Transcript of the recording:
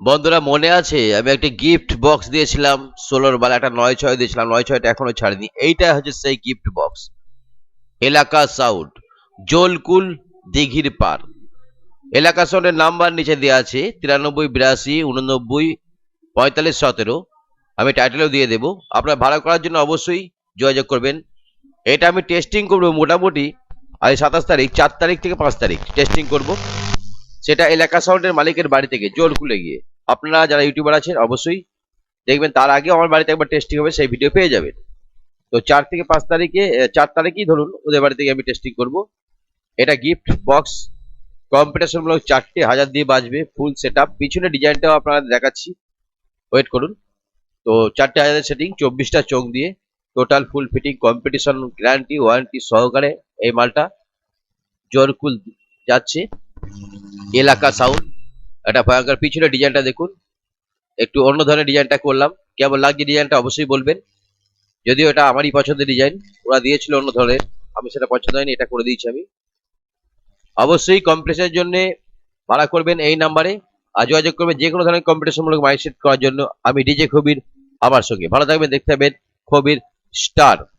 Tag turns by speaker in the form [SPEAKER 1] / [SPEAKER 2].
[SPEAKER 1] বন্ধুরা, মনে আছে? আমি একটা গিফট বক্স দিয়েছিলাম, ষোলোর বেলা একটা নয় ছয় দিয়েছিলাম, নয় ছয়টা এখনও ছাড়িনি। এইটা হচ্ছে সেই গিফট বক্স এলাকা সাউন্ড জলকুল দিঘির পার। এলাকা সাউন্ডের নাম্বার নিচে দেওয়া আছে, তিরানব্বই, বিরাশি উননব্বই পঁয়তাল্লিশ, সতেরো। আমি টাইটেলও দিয়ে দেবো। আপনারা ভাড়া করার জন্য অবশ্যই যোগাযোগ করবেন। এটা আমি টেস্টিং করব মোটামুটি, আজ সাতাশ তারিখ, চার তারিখ থেকে পাঁচ তারিখ টেস্টিং করব। সেটা এলাকা সাউন্ডের মালিকের বাড়ি থেকে জোর খুলে গিয়ে। আপনারা যারা ইউটিউবার আছেন, অবশ্যই দেখবেন, তার আগে আমার বাড়িতে একবার টেস্টিং হবে, সেই ভিডিও পেয়ে যাবেন। তো চার থেকে পাঁচ তারিখে চার তারিখেই ধরুন, ওদের বাড়ি থেকে আমি টেস্টিং করব। এটা গিফট বক্স কম্পিটিশনমূলক চারটে হাজার দিয়ে বাজবে ফুল সেট আপ পিছনে ডিজাইনটাও আপনারা দেখাচ্ছি। ওয়েট করুন। তো চারটে হাজারের সেটিং চব্বিশটা চোখ দিয়ে। Total full fitting competition guarantee warranty সহকারে এই মালটা জোরকুল যাচ্ছে। এলাকা সাউন্ড এটা ভয়ঙ্কর পিছনে ডিজাইনটা দেখুন। একটু অন্য ধরনের ডিজাইনটা করলাম। কেমন লাগছে ডিজাইনটা অবশ্যই বলবেন। যদিও এটা আমারই পছন্দের ডিজাইন, ওরা দিয়েছিল অন্য ধরনের, আমি সেটা পছন্দ হয়নি, এটা করে দিয়েছি আমি। অবশ্যই কম্পিটিশনের জন্য ভাড়া করবেন এই নাম্বারে, আর যোগাযোগ করবেন যে কোনো ধরনের কম্পিটিশনমূলক মাইক সেট করার জন্য। আমি ডিজে খবির আমার সঙ্গে। ভালো থাকবেন, দেখতে পাবেন খবির স্টার।